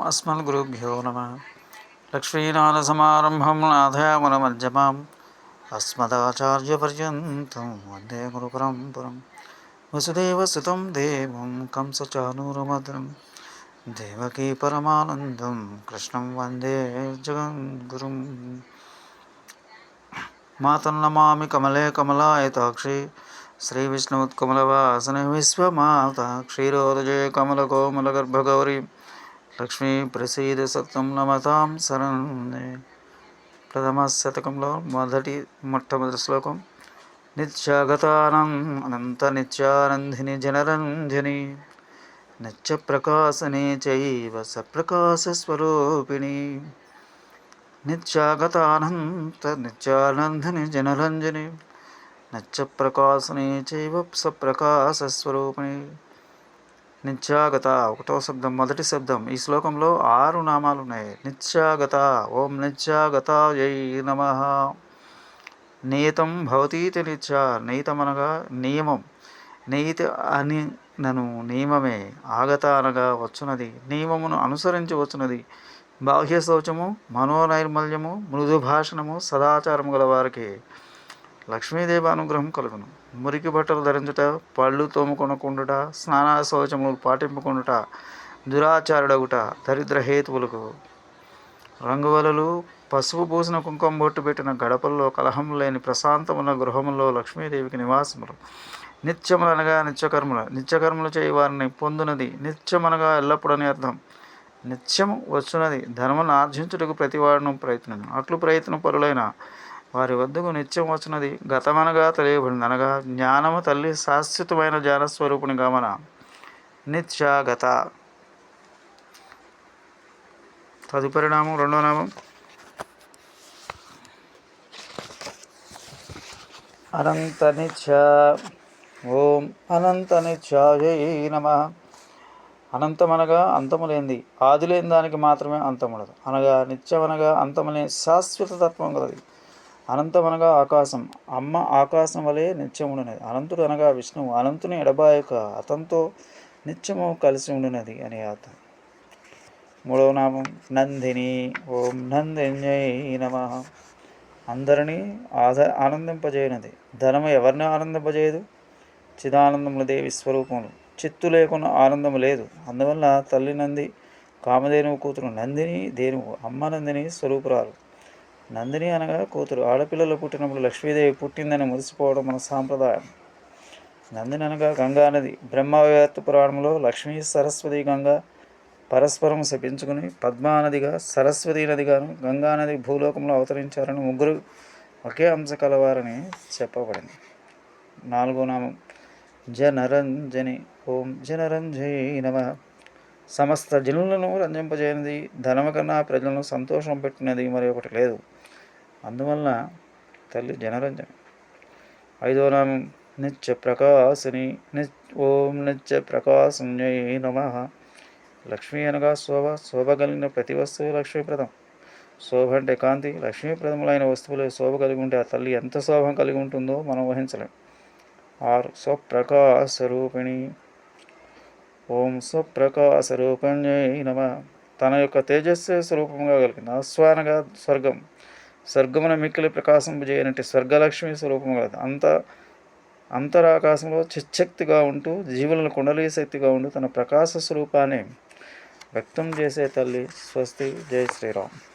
अस्मद्गुरुभ्यो नमः। लक्ष्मीनाथसमारम्भं नाथयामनमध्यमाम् अस्मदाचार्यपर्यन्तं वंदे गुरुपरम्परं वसुदेवसुतं देवं कंसचानूरमद्रं देवकी परमानन्दं कृष्णं वंदे जगद्गुरुं मातन्नमामि कमले कमलायताक्षी श्रीविष्णुत्कमलवासने विश्वमाता। क्षीरोदजे कमलकोमलगर्भगौरी। లక్ష్మీ ప్రసీద సత్యం నమతాం శరణే. ప్రథమ శతకంలో మొదటి మొట్టమొదటి శ్లోకం. నిత్యాగతానం అనంత నిత్యానందిని జనరంజని. నిత్య ప్రకాశనే చైవ సప్రకాశస్వరూపిణి. నిత్యాగతానంత నిత్యానందిని జనరంజని. నిత్య ప్రకాశనే చైవ సప్రకాశస్వరూపిణి. నిత్యాగత ఒకటో శబ్దం మొదటి శబ్దం. ఈ శ్లోకంలో ఆరు నామాలు ఉన్నాయి నిత్యాగత ఓం నిత్యాగత యై నమ నియతం భవతీతి నిత్య నియతం అనగా నియమం. నియతి అని నను నియమమే. ఆగత అనగా వచ్చునది. నియమమును అనుసరించి వచ్చునది. బాహ్య శౌచము మనోనైర్మల్యము మృదు భాషణము సదాచారము గల వారికి లక్ష్మీదేవి అనుగ్రహం కలుగును. మురికి బట్టలు ధరించుట పళ్ళు తోముకొనకుండుట స్నాన శౌచములు పాటింపుకుండుట దురాచారుడగుట దరిద్ర హేతువులకు. రంగువలలు పసుపు పూసిన కుంకుమ బొట్టు పెట్టిన గడపల్లో కలహం లేని ప్రశాంతమున్న గృహంలో లక్ష్మీదేవికి నివాసములు. నిత్యములనగా నిత్యకర్మలు నిత్యకర్మలు చేయి వారిని పొందునది నిత్యమనగా ఎల్లప్పుడని అర్థం. నిత్యము వచ్చునది ధర్మను ఆర్జించుటకు ప్రతివాడును ప్రయత్నం అట్లు ప్రయత్నం పరులైన వారి వద్దకు నిత్యం వచ్చినది గతమనగా తెలియబడింది అనగా జ్ఞానము తల్లి శాశ్వతమైన జ్ఞానస్వరూపుని గమన. నిత్యాగత. తదుపరి నామం రెండో నామం. అనంత నిత్య ఓం అనంత నిత్యాయ నమ. అనంతమనగా అంతము లేనిది ఆది లేని దానికి మాత్రమే అంతముడదు. అనగా నిత్యమనగా అంతమనే శాశ్వత తత్వం కలది అనంతమనగా ఆకాశం. అమ్మ ఆకాశం వలె నిత్యం ఉండినది అనంతుడు అనగా విష్ణువు. అనంతుని ఎడబాయక అతనితో నిత్యము కలిసి ఉండినది అని అర్థం. మూడవ నామం నందిని. ఓం నందిన్యై నమ. అందరినీ ఆద ఆనందింపజేయనది. ధనము ఎవరిని ఆనందింపజేయదు? చిదానందముల దేవి స్వరూపములు చిత్తు లేకుండా ఆనందము లేదు. అందువల్ల తల్లి నంది కామధేనువు కూతురు నందిని దేనువు అమ్మ నందిని స్వరూపురాలు. నందిని అనగా కూతురు. ఆడపిల్లలు పుట్టినప్పుడు లక్ష్మీదేవి పుట్టిందని మురిసిపోవడం మన సాంప్రదాయం. నందిని అనగా గంగా నది. బ్రహ్మవేత్త పురాణంలో లక్ష్మీ సరస్వతి గంగా పరస్పరం శపించుకుని పద్మానదిగా సరస్వతి నదిగాను గంగానది భూలోకంలో అవతరించారని ముగ్గురు ఒకే అంశ కలవారని చెప్పబడింది. నాలుగో నామం. జనరంజని. ఓం జనరంజయ నమ. సమస్త జనులను రంజింపజేయనిది. ధనము కన్నా ప్రజలను సంతోషం పెట్టినది మరి ఒకటి లేదు. అందువలన తల్లి జనరంజన. ఐదో నామం నిత్య ప్రకాశిని నిత్ ఓం నిత్య ప్రకాశన్యై నమ. లక్ష్మీ అనగా శోభ శోభ కలిగిన ప్రతి వస్తువు లక్ష్మీప్రదం. శోభ అంటే కాంతి లక్ష్మీప్రదములైన వస్తువులు శోభ కలిగి ఉంటే ఆ తల్లి ఎంత శోభం కలిగి ఉంటుందో మనం ఊహించలేం. ఆరు స్వప్రకాశ రూపిణి ఓం స్వప్రకాశ రూపిణ్యై నమ. తన యొక్క తేజస్సు స్వరూపంగా కలిగింది. ఆస్వానగా స్వర్గం. స్వర్గమున మిక్కిలి ప్రకాశింపజేయనట్టు స్వర్గలక్ష్మి స్వరూపం కలదు అంత అంతరాకాశంలో చిచ్చక్తిగా ఉంటూ జీవులను కుండలీ శక్తిగా ఉంటూ తన ప్రకాశ స్వరూపాన్ని వ్యక్తం చేసే తల్లి స్వస్తి. జై శ్రీరామ్.